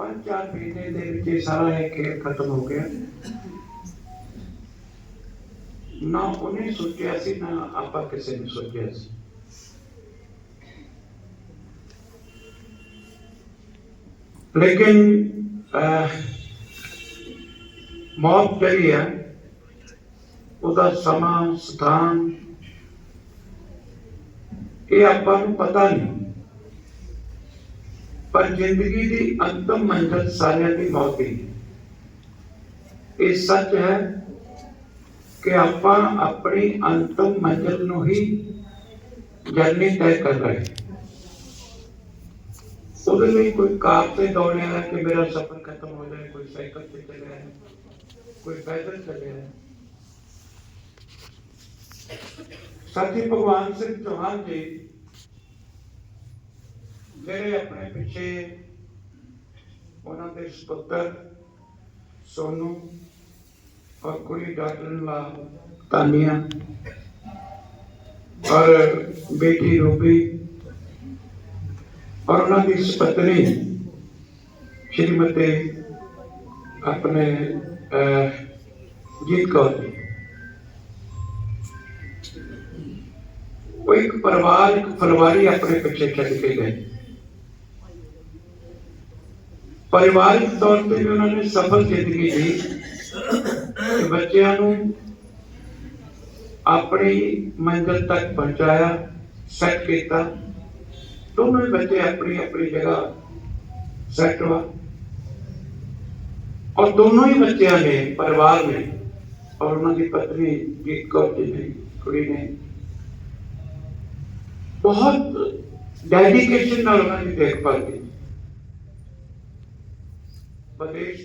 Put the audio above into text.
ਪੰਜ ਚਾਰ ਮਹੀਨੇ ਦੇ ਵਿੱਚ ਇਹ ਸਾਰਾ ਇਹ ਖੇਡ ਖਤਮ ਹੋ ਗਿਆ। ਨਾ ਉਹਨੇ ਸੋਚਿਆ ਸੀ, ਨਾ ਆਪਾਂ ਕਿਸੇ ਨੇ ਸੋਚਿਆ ਸੀ। ਲੇਕਿਨ ਮੌਤ ਜਿਹੜੀ ਹੈ, ਉਹਦਾ ਸਮਾਂ, ਸਥਾਨ, ਇਹ ਆਪਾਂ ਨੂੰ ਪਤਾ ਨਹੀਂ। ਪਰ ਜ਼ਿੰਦਗੀ ਦੀ ਅੰਤਮ ਮੰਜ਼ਿਲ ਸਾਰਿਆਂ ਦੀ ਮੌਤ ਹੀ ਹੈ ਇਹ ਸੱਚ ਹੈ ਕਿ ਆਪਾਂ ਆਪਣੀ ਅੰਤਮ ਮੰਜ਼ਿਲ ਨੂੰ ਹੀ ਜਰਨੀ ਤੈਅ ਕਰ ਰਹੇ ਉਹਦੇ ਲਈ ਕੋਈ ਕਾਰ ਤੇ ਦੌੜਿਆ ਹੈ ਕਿ ਮੇਰਾ ਸਫ਼ਰ ਖਤਮ ਹੋ ਜਾਏ, ਕੋਈ ਸਾਈਕਲ ਤੇ ਚੱਲਿਆ ਹੈ, ਕੋਈ ਪੈਦਲ ਚੱਲਿਆ ਹੈ। ਸਾਥੀ, ਭਗਵਾਨ ਸਿੰਘ ਚੌਹਾਨ ਜੀ ਮੇਰੇ ਆਪਣੇ ਪਿੱਛੇ ਉਹਨਾਂ ਦੇ ਸੁਪੁੱਤਰ ਸੋਨੂ ਔਰ ਕੁੜੀ ਡਾਕਟਰ ਲਾ ਤਾਨੀਆ ਔਰ ਬੇਟੀ ਰੂਬੀ ਔਰ ਉਹਨਾਂ ਦੀ ਸੁਪਤਨੀ ਸ਼੍ਰੀਮਤੀ ਆਪਣੇ ਜੀਤ ਕੌਰ ਜੀ। ਉਹ ਇੱਕ ਪਰਿਵਾਰ, ਇੱਕ ਫਲਵਾਰੀ ਆਪਣੇ ਪਿੱਛੇ ਛੱਡ ਕੇ ਗਏ। ਪਰਿਵਾਰਿਕ ਤੌਰ ਤੇ ਵੀ ਉਹਨਾਂ ਨੇ ਸਫਲ ਜ਼ਿੰਦਗੀ ਜੀ ਤੇ ਬੱਚਿਆਂ ਨੂੰ ਆਪਣੀ ਮੰਜ਼ਿਲ ਤੱਕ ਪਹੁੰਚਾਇਆ ਸੈੱਟ ਕੀਤਾ। ਦੋਨੋਂ ਹੀ ਬੱਚੇ ਆਪਣੀ ਆਪਣੀ ਜਗ੍ਹਾ ਸੈੱਟ ਵਾ। ਔਰ ਦੋਨੋਂ ਹੀ ਬੱਚਿਆਂ ਨੇ, ਪਰਿਵਾਰ ਨੇ ਔਰ ਉਹਨਾਂ ਦੀ ਪਤਨੀ ਜੀਤ ਕੌਰ ਜੀ ਨੇ ਕੁੜੀ ਨੇ ਬਹੁਤ ਡੈਡੀਕੇਸ਼ਨ ਨਾਲ ਉਹਨਾਂ ਦੀ ਦੇਖਭਾਲ ਕੀਤੀ। Valeu.